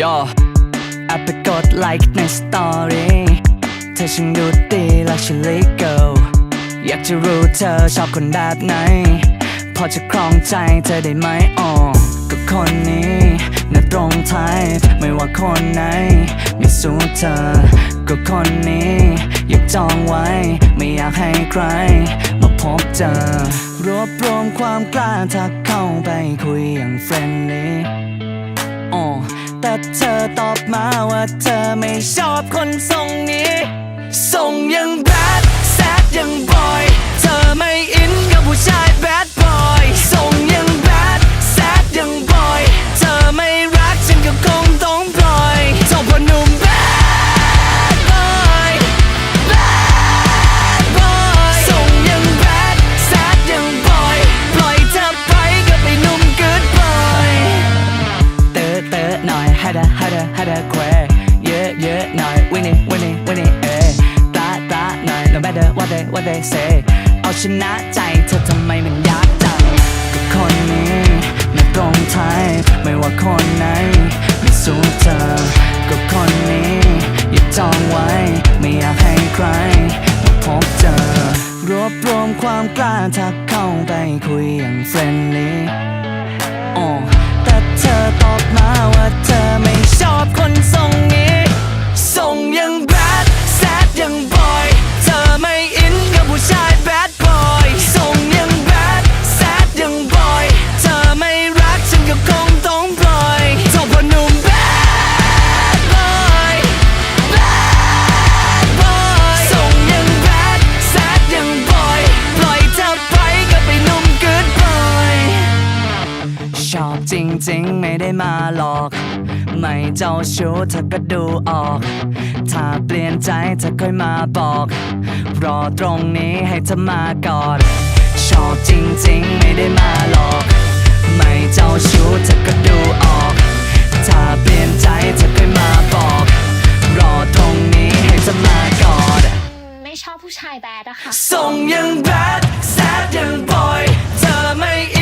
ย่อแอบไปกดไลค์ในสตอรี่เธอช่างดูดีและชิลิเกิลอยากจะรู้เธอชอบคนแบบไหน พอจะครองใจเธอได้ไหมอ๋อก็คนนี้น่าตรงไทยไม่ว่าคนไหน ไม่สู้เธอ ก็คนนี้ อยากจองไว้ ไม่อยากให้ใคร มาพบเจอ รวบรวมความกล้าทักเข้าไปคุยอย่างเฟรนลี่ แต่เธอตอบมาว่าเธอไม่ชอบคนทรงนี้ ทรงยังแบบ ฮัดะฮัดะฮัดะแควเยอะเยอะหน่อยวินี่วินี่วินี่เอตาตาหน่อย no matter what they what they say เอาชนะใจเธอทำไมมันยากจังก็คนนี้ไม่ตรงไทยไม่ว่าคนไหนไม่สู้เธอก็คนนี้อย่าจองไว้ ไม่อยากให้ใครมาพบเจอ รวบรวมความกล้าทักเข้าไปคุยอย่างเฟรนลี่แต่เธอตอบมา ริง ๆ ไม่ได้มาหลอก ไม่เจ้าชู้เธอก็ดูออก ถ้าเปลี่ยนใจเธอค่อยมาบอก รอตรงนี้ให้เธอมากอด ชอบจริง ๆ ไม่ได้มาหลอก ไม่เจ้าชู้เธอก็ดูออก ถ้าเปลี่ยนใจเธอค่อยมาบอก รอตรงนี้ให้เธอมากอด ไม่ชอบผู้ชายแบดอะค่ะทรงยังแบดแซดยังบอย เธอไม่อิ